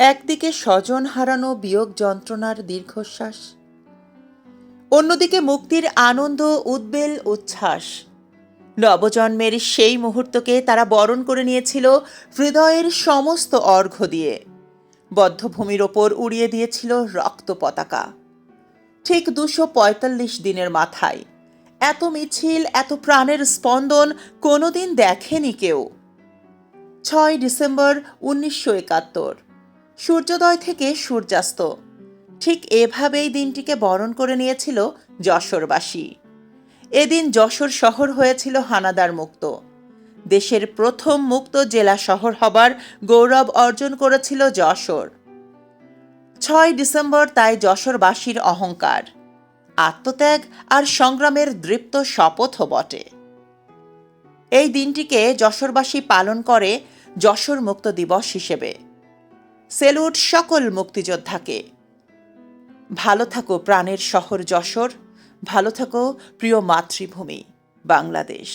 একদিকে স্বজন হারানো বিয়োগ যন্ত্রণার দীর্ঘশ্বাস, অন্যদিকে মুক্তির আনন্দ, উদ্বেল, উচ্ছ্বাস। নবজন্মের সেই মুহূর্তকে তারা বরণ করে নিয়েছিল হৃদয়ের সমস্ত অর্ঘ্য দিয়ে। বদ্ধভূমির ওপর উড়িয়ে দিয়েছিল রক্ত পতাকা। ঠিক দুশো পঁয়তাল্লিশ দিনের মাথায়। এত মিছিল, এত প্রাণের স্পন্দন কোনোদিন দেখেনি কেউ। ছয় ডিসেম্বর উনিশশো একাত্তর। সূর্যোদয় থেকে সূর্যাস্ত। ঠিক এভাবেই দিনটিকে বরণ করে নিয়েছিল যশোরবাসী। এদিন যশোর শহর হয়েছিল হানাদার মুক্ত। দেশের প্রথম মুক্ত জেলা শহর হবার গৌরব অর্জন করেছিল যশোর। ছয় ডিসেম্বর তাই যশোরবাসীর অহংকার, আত্মত্যাগ আর সংগ্রামের দৃপ্ত শপথও বটে। এই দিনটিকে যশোরবাসী পালন করে যশোর মুক্ত দিবস হিসেবে। সেলুট সকল মুক্তিযোদ্ধাকে। ভালো থাকো প্রাণের শহর যশোর ভালো থাকো প্রিয় মাতৃভূমি বাংলাদেশ।